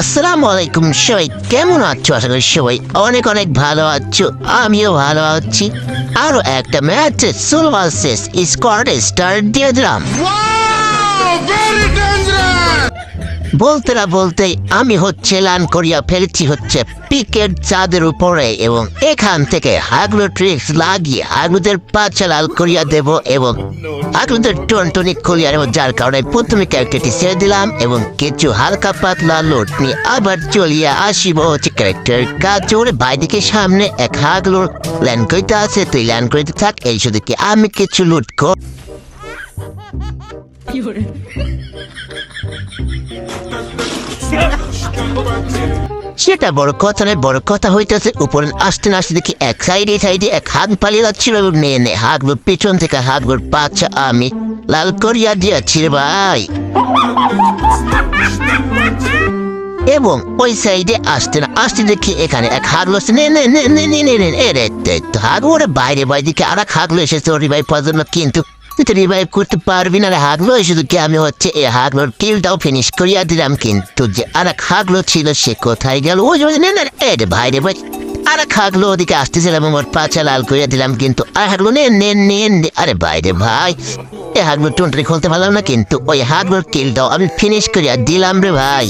আসসালামু আলাইকুম সবাই কেমন আছো? আশা করি সবাই অনেক অনেক ভালো আছো, আমিও ভালো আছি। আরও একটা ম্যাচ সোলো ভার্সেস স্কোয়াডে স্টার্ট দিয়ে দিলাম! বলতে না বলতেই আমি হচ্ছে লান করিয়া ফেলছি হচ্ছে পিকের চাঁদের উপরে এবং এখান থেকে হাগলো ট্রিক্স লাগিয়ে হাগলুদের পাচা লাল করিয়া দেব এবং হাগলুদের টনটনি করিয়া নেব, যার কারণে প্রথমে ক্যারেক্টারটি ছেড়ে দিলাম এবং কিছু হালকা পাতলা লোট নিয়ে আবার চলিয়া আসিব হচ্ছে ক্যারেক্টার কাজ ওরে বাইদিকে সামনে এক হাগলোর ল্যান্ড করিতে আছে, তুই ল্যান্ড করিতে থাক, এই শুধু কি আমি কিছু লুট কর সেটা বড় কথা নয়, বড় কথা হইতেছে, উপরে আসতে না আসতে দেখি এক সাইডে সাইডে এক হাত পালিয়ে যাচ্ছিল নিয়ে নে হাতগুলো পিছন থেকে হাতগুলো পাচ্ছা, আমি লাল করিয়া দিয়াছি রে ভাই। এবং ওই সাইডে আসতে না আসতে দেখি এখানে এক হাগলো নে নে নে নে নে নে নে রে হাগ ওরে বাইরে বাইরে দিকে আর এক হাগলো এসেছে, ওর করার জন্য কিন্তু তুই রিভাইভ করতে পারবি না হাগলো শুধু কি আমি হচ্ছে এই হাগলোর কিলটাও ফিনিশ করিয়া দিলাম কিন্তু যে আর এক হাগলো ছিল সে কোথায় গেল ওই নে নে এ ভাই রে ভাই আর এক হাগলো ওদিকে আসতেছিলাম আমার পাচা লাল করিয়া দিলাম কিন্তু আর হাগলো নে নে নে আরে ভাই রে ভাই এ হাগলো টুনটুনি খুলতে পারলাম না কিন্তু ওই হাগলোর কিলটাও আমি ফিনিশ করিয়া দিলাম রে ভাই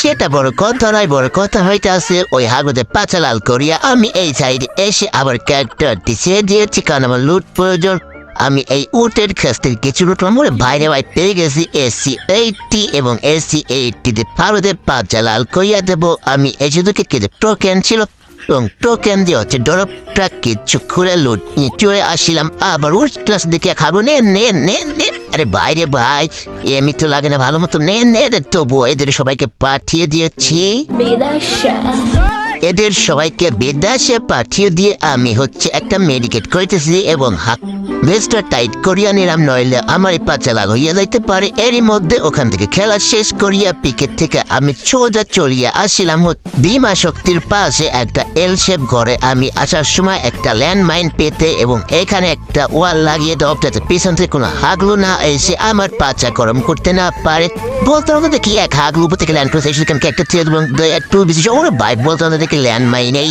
সেটা বড় কথা নয়, বড় কথা হইতে আছে ওই হাগুতে পাচা লাল করিয়া আমি এই সাইডে এসে আবার ক্যারেক্টার দিছে দিয়েছি, কারণ আমার লুট প্রয়োজন। আমি এই উটের থেকে কিছু লুট মনে বাইরে বাইরে পেয়ে গেছি এসি এইটটি এবং এসি এইটটিতে ফারুদের পাচা লাল করিয়া দেব। আমি এই শুধু কিছু টোকেন ছিল, এবং টোকেন দিয়ে হচ্ছে ডরপটা কিছু খুলে লুট নিয়ে চলে আসিলাম। আবার উঠ ক্লাস দিকে খাব নে নে নে নে। আরে বাইরে ভাই এমনি তো লাগে না, ভালো মতো নে নে তবু। এদের সবাইকে পাঠিয়ে দিয়েছি। এদের সবাইকে বেদাসে পাঠিয়ে দিয়ে আমি হচ্ছে একটা মেডিকেট করিতেছি এবং হাত বেসটা টাইট করিয়া নিলাম নইলে আমার পাচা লাগ হইয়া যাইতে পারে এরই মধ্যে ওখান থেকে খেলা শেষ করিয়া পিকেট থেকে আমি সোজা চলিয়া আসিলাম বিমা শক্তির পাশে একটা এল শেপ ঘরে আমি আসার সময় একটা ল্যান্ডমাইন পেতে এবং এখানে একটা ওয়াল লাগিয়ে দেওয়া যাতে পিছন থেকে কোনো হাগলু না এসে আমার পাচা গরম করতে না পারে বলতে হবে দেখি এক হাগলু থেকে ল্যান্ড করেছে একটা ছেড়ে দেবো একটু বেশি ওর বাইক বলতে হবে দেখি ল্যান্ড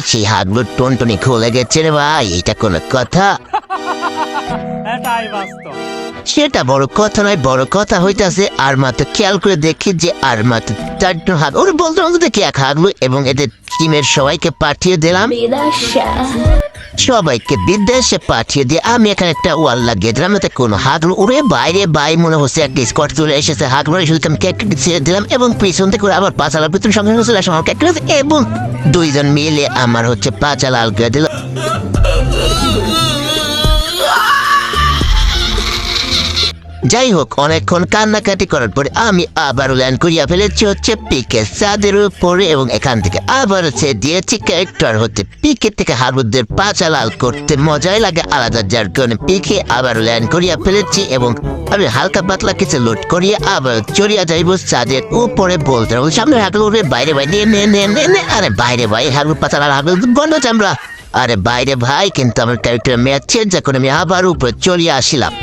সেই হাগলুর টনটনি খুলে গেছে রে ভাই এটা কোনো কথা সেটা বড় কথা নয়, বড় কথা হইতাছে আর মাত্র খেয়াল করে দেখি যে আর মাত্র চারজন হাগ ওর বলতে বলতে দেখি এক হাগলু এবং এদের টিমের সবাইকে পাঠিয়ে দিলাম। সবাইকে বিদেশে পাঠিয়ে দিয়ে আমি এখানে একটা ওয়াল লাগিয়ে দিলাম, এতে কোনো হাগলু উড়ে বাইরে বাই মনে হচ্ছে একটা স্কট চলে এসেছে হাগলু শুধু আমি কেক ছেড়ে দিলাম এবং পিছন থেকে ওরা আবার পাঁচালার পিছন সঙ্গে চলে আমার কেক এবং দুইজন মিলে আমার হচ্ছে পাঁচা লাল করে দিল। যাই হোক অনেকক্ষণ কান্নাকাটি করার পরে আমি আবার ল্যান্ড করিয়া ফেলেছি হচ্ছে পিকে চাঁদের উপরে এবং এখান থেকে আবার হচ্ছে দিয়েছি ক্যারেক্টার হচ্ছে পিকে থেকে হারুদের পাচা লাল করতে মজাই লাগে আলাদা, যার কারণে পিকে আবার ল্যান্ড করিয়া ফেলেছি এবং আমি হালকা পাতলা কিছু লোড করিয়ে আবার চড়িয়া যাইব চাঁদের উপরে বলতে হবে সামনে হাগল উঠে, বাইরে বাইরে নে নে নে নে আরে বাইরে ভাই, হাগল পাচা লাল, হাগল গন্ধ চামড়া। আরে বাইরে ভাই, কিন্তু আমার ক্যারেক্টার মেয়াদ চেঞ্জ করে আমি আবার উপরে চলিয়ে আসিলাম।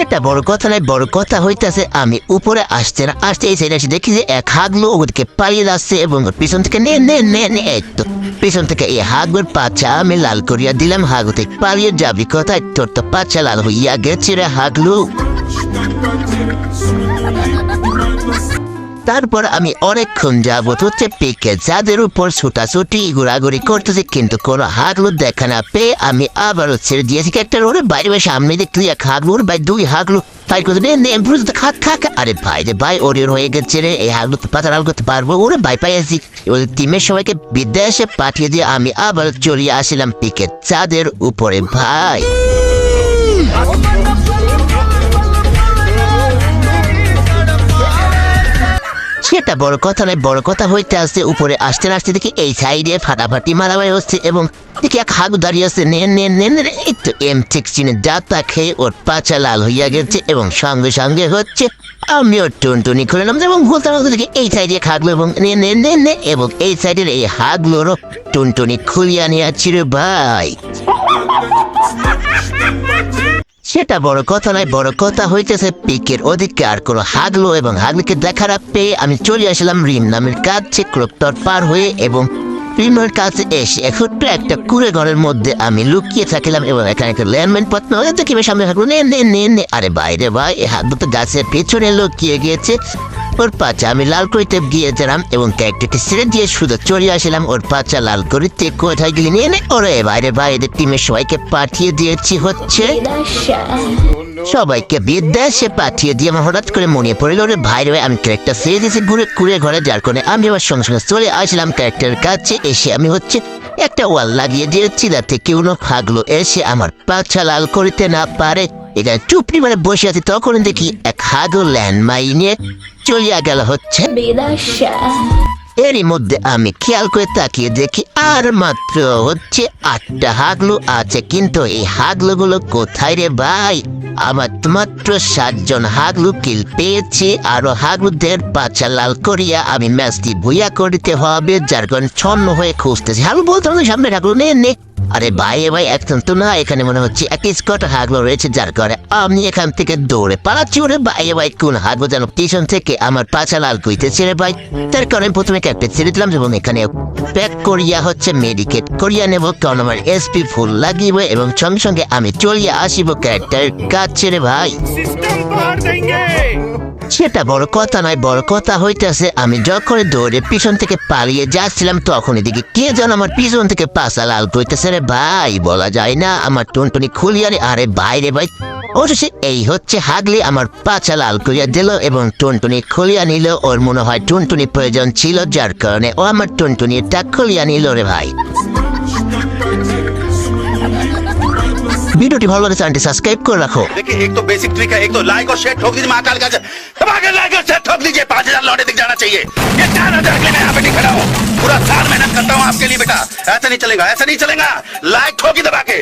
সেটা বড় কথা নাই বড় কথা হইতেছে আমি উপরে আসছে না। আসতে এই এসে দেখি যে এক হাগলু ওদেরকে পালিয়ে যাচ্ছে এবং পিছন থেকে নে নে নে নে তো। পিছন থেকে এই হাগুর পাচা আমি লাল করিয়া দিলাম হাগু থেকে পালিয়ে যাবি কথায়? তোর তো পাচা লাল হইয়া গেছে রে হাগলু। তারপর আমি অনেকক্ষণ যাবত হচ্ছে পেকে যাদের উপর ছুটাছুটি, ঘোরাঘুরি করতেছি, কিন্তু কোনো হাগলু দেখা না পেয়ে আমি আবারও ছেড়ে দিয়েছি। একটা ওরে বাইরে সামনে দেখতে এক হাগলু ভাই দুই হাগলু তাই করে নে নে এমপ্রুজ খাক খাক। আরে ভাই রে ভাই, ওর হয়ে গেছে রে। এই হাগলু তো পাতা লাল করতে পারব। ওরে ভাই পাই আসি ওই টিমের সবাইকে বিদেশে পাঠিয়ে দিয়ে আমি আবার চলিয়ে আসিলাম পিকে চাঁদের উপরে, ভাই। সেটা বড় কথা নয়, বড় কথা হইতে আসছে, উপরে আসতে আসতে দেখি এই সাইডে ফাটাফাটি মারামারি হচ্ছে এবং দেখি এক হাগু দাঁড়িয়ে আছে, নে নে নে নে এই তো এম সিক্সটিনের দাঁতা খেয়ে ওর পাচা লাল হইয়া গেছে এবং সঙ্গে সঙ্গে হচ্ছে আমিও টুনটুনি খুলে নাম এবং বলতে বলতে দেখি এই সাইডে খাগলো এবং নে নে নে নে এবং এই সাইডের এই হাগলোরও টুনটুনি খুলিয়া নিয়ে রে ভাই। সেটা বড় কথা নয়, বড় কথা হইতেছে পিকের ওদিকে আর কোনো হাগলো এবং হাগলিকে দেখার পেয়ে আমি চলে আসলাম রিম নামের কাছে ক্রোপ্তর পার হয়ে এবং রিমের কাছে এসে একটু একটা কুড়ে ঘরের মধ্যে আমি লুকিয়ে থাকলাম এবং এখানে একটা ল্যান্ডমাইন পত্ন দেখি বেশ সামনে থাকল নে নে নে নে, আরে বাইরে ভাই, এ হাত দুটো গাছের পেছনে লুকিয়ে গিয়েছে। ওর পাচা আমি লাল করিতে গিয়েছিলাম এবং ক্যারেক্টারকে ছেড়ে দিয়ে শুধু চলে আসলাম। ওর পাচা লাল করিতে কোথায় গেলি নিয়ে ওরে বাইরে বাইরে টিমের সবাইকে পাঠিয়ে দিয়েছি, হচ্ছে। সবাইকে বিদ্যাসে পাঠিয়ে দিয়ে আমার হঠাৎ করে মনে পড়ল ওরে ভাই রে, আমি ক্যারেক্টার ছেড়ে দিয়েছি ঘুরে ঘুরে ঘরে, যার কারণে আমি আবার সঙ্গে সঙ্গে চলে আসলাম ক্যারেক্টারের কাছে। এসে আমি হচ্ছে একটা ওয়াল লাগিয়ে দিয়েছি, যাতে কেউ না ফাগলো এসে আমার পাছা লাল করিতে না পারে। এখানে চুপড়ি মানে বসে আছি, তখন দেখি এক হাগো ল্যান্ড মাইনে চলিয়া গেল হচ্ছে। এরই মধ্যে আমি খেয়াল করে তাকিয়ে দেখি আর মাত্র হচ্ছে আটটা হাগলু আছে কিন্তু এই হাগলুগুলো কোথায় রে ভাই? আমার মাত্র সাতজন হাগলু কিল পেয়েছি আরও হাগলুদের পাচা লাল করিয়া আমি ম্যাচটি ভুইয়া করিতে হবে যার কারণে ছন্ন হয়ে খুঁজতেছি। হাগলু বলতে সামনে হাগলু নে নে। আরে ভাই ভাই একজন তো না, এখানে মনে হচ্ছে এক স্কট হাগলো রয়েছে যার কারণে আমি এখান থেকে দৌড়ে পালাচ্ছি ওরে ভাই ভাই, কোন হাগলো যেন পিছন থেকে আমার পাছা লাল কইতেছে রে ভাই। তার কারণে প্রথমে একটা ছেড়ে দিলাম এবং এখানে প্যাক করিয়া হচ্ছে মেডিকেট করিয়া নেব, কারণ আমার এসপি ফুল লাগিব এবং সঙ্গে সঙ্গে আমি চলিয়া আসিব ক্যারেক্টার কাছে রে ভাই। সেটা বড় কথা নয়, বড় কথা হইতেছে আমি যখন দৌড়ে পিছন থেকে পালিয়ে যাচ্ছিলাম, তখন এদিকে কে যেন আমার পিছন থেকে পাশা লাল করতেছে রে ভাই, বলা যায় না, আমার টুনটুনি খুলিয়া রে আরে বাইরে ভাই। অবশেষে এই হচ্ছে হাগলি, আমার পাছা লাল করিয়া দিল এবং টুনটুনি খুলিয়া নিল, ওর মনে হয় টুনটুনি প্রয়োজন ছিল, যার কারণে ও আমার টুনটুনিটা খুলিয়া নিল রে ভাই। ভিডিওটি ভালো লাগে চ্যানেলটি সাবস্ক্রাইব করে রাখো देखिए एक तो बेसिक ट्रिक है एक तो लाइक और शेयर ठोक दीजिए महाकाल का दबाकर लाइक और शेयर ठोक दीजिए पांच हजार लौटे दिख जाना चाहिए ये चार हजार के लिए मैं यहाँ पे नहीं खड़ा हूँ पूरा साल मेहनत करता हूँ आपके लिए बेटा ऐसा नहीं चलेगा ऐसा नहीं चलेगा लाइक ठोकी दबा के